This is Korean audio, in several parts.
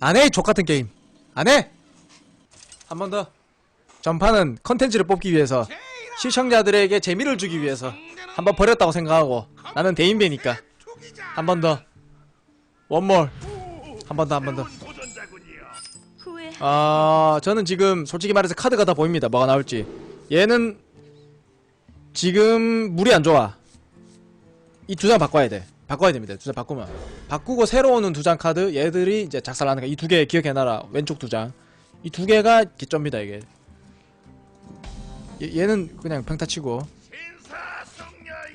안해 족같은 게임. 안해 한 번 더. 전판은 컨텐츠를 뽑기 위해서 시청자들에게 재미를 주기 위해서 한 번 버렸다고 생각하고 나는 대인배니까. 한 번 더. 원몰 한 번 더 한 번 더. 후회. 아 저는 지금 솔직히 말해서 카드가 다 보입니다. 뭐가 나올지. 얘는 지금 물이 안 좋아. 이 두 장 바꿔야 돼 바꿔야 됩니다. 두 장 바꾸면. 바꾸고 새로 오는 두 장 카드 얘들이 이제 작살나는 거이 두 개 기억해놔라. 왼쪽 두 장 이 두 개가 기점이다 이게. 얘, 얘는 그냥 평타치고.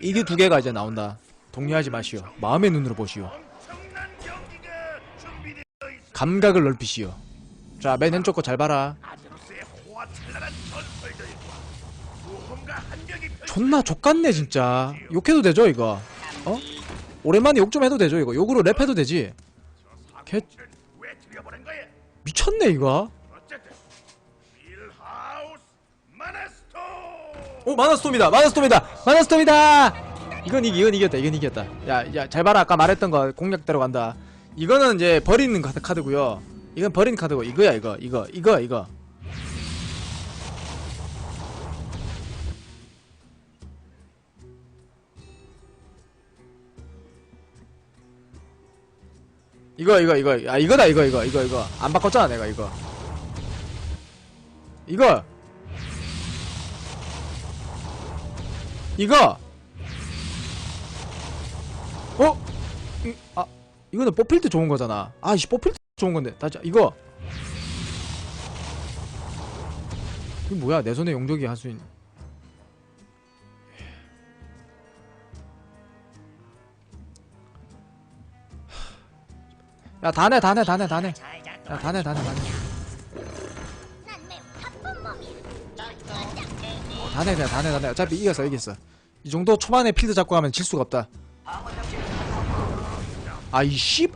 이게 두 개가 이제 나온다. 동요하지 마시오. 마음의 눈으로 보시오. 감각을 넓히시오. 자, 맨 왼쪽 거 잘 봐라. 존나 족같네, 진짜. 욕해도 되죠, 이거? 어? 오랜만에 욕 좀 해도 되죠, 이거? 욕으로 랩해도 되지? 개, 미쳤네, 이거? 오, 마나스톰이다! 마나스톰이다! 마나스톰이다! 이건 이기, 이건 이겼다, 이건 이겼다. 야, 야, 잘 봐라. 아까 말했던 거 공략대로 간다. 이거는 이제 버리는 카드, 카드고요 이건 버린 카드고, 이거야, 이거, 이거, 이거, 이거. 이거 이거 이거. 아 이거다 이거 이거 이거 이거. 안 바꿨잖아 내가 이거. 이거. 이거. 어? 이, 아 이거는 뽑힐 때 좋은 거잖아. 아이씨 뽑힐 때 좋은 건데. 다시 이거. 이거 뭐야? 내 손에 용적이 하수인 야 다내 다내 다내 다내 야 다내 다내 다내 다내 그냥 다내 다내 어차피 이겼어 이겼어. 이 정도 초반에 필드 잡고 가면 질 수가 없다. 아이 씨